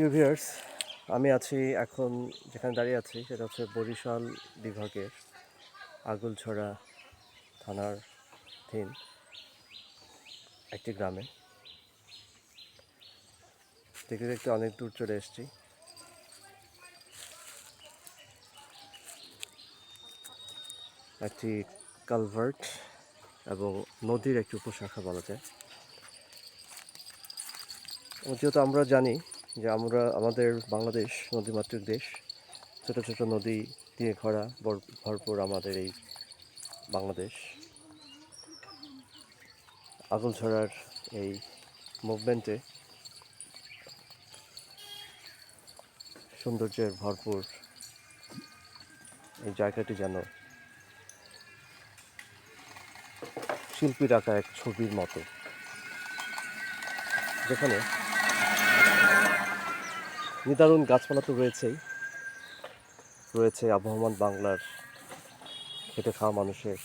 প্রিয় ভিউয়ার্স আমি আছি এখন যেখানে দাঁড়িয়ে আছি, সেটা হচ্ছে বরিশাল বিভাগের আগুলছড়া থানার ধীন একটি গ্রামে। দেখতে দেখতে অনেক দূর চলে এসেছি। একটি কালভার্ট এবং নদীর একটি উপশাখা বলা যায়। যেহেতু আমরা জানি যে আমরা, আমাদের বাংলাদেশ নদীমাতৃক দেশ, ছোট ছোট নদী দিয়ে ভর- ভরপুর আমাদের এই বাংলাদেশ। আগলছড়ার এই মুভমেন্টে সৌন্দর্যের ভরপুর এই জায়গাটি যেন শিল্পীর আঁকা এক ছবির মতো। যেখানে নিদারুণ গাছপালা তো রয়েছেই। রয়েছে আবহমান বাংলার খেটে খাওয়া মানুষের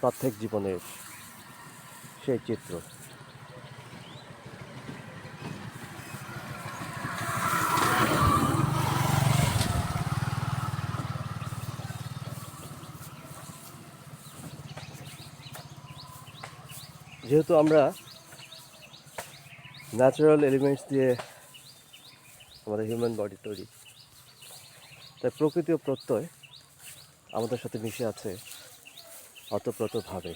প্রত্যেক জীবনের সেই চিত্র। যেহেতু আমরা ন্যাচারাল এলিমেন্টস দিয়ে আমাদের হিউম্যান বডি তৈরি। তাই প্রকৃতি ও প্রত্যয় আমাদের সাথে মিশে আছে অতপ্রতভাবে।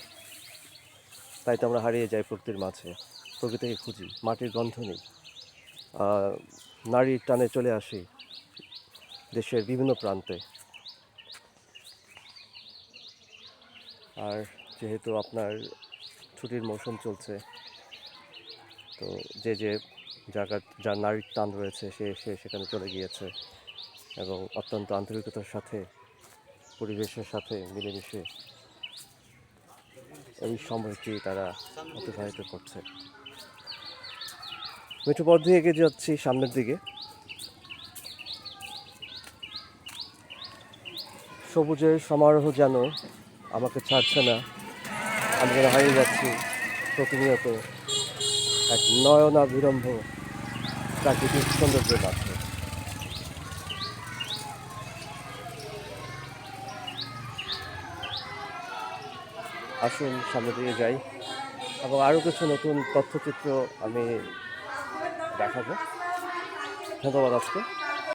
তাই তো আমরা হারিয়ে যাই প্রকৃতির মাঝে, প্রকৃতিকে খুঁজি, মাটির গন্ধ নেই। নারীর টানে চলে আসি দেশের বিভিন্ন প্রান্তে। আর যেহেতু আপনার ছুটির মৌসুম চলছে তো যে যে জায়গা যার নারীর টান রয়েছে, সে সে সেখানে চলে গিয়েছে এবং অত্যন্ত আন্তরিকতার সাথে, পরিবেশের সাথে মিলেমিশে এই সময়টি তারা অতিবাহিত করছে। মেঠো পথ দিয়ে এগিয়ে যাচ্ছি সামনের দিকে, সবুজের সমারোহ যেন আমাকে ছাড়ছে না আমি যেন হারিয়ে যাচ্ছি প্রতিনিয়ত এক নয়নাভিরম্ভ প্রাকৃতিক সৌন্দর্যের মাঝে আসুন সামনে দিয়ে যাই। এবং আরও কিছু নতুন তথ্যচিত্র আমি দেখাবো। ধন্যবাদ আজকে।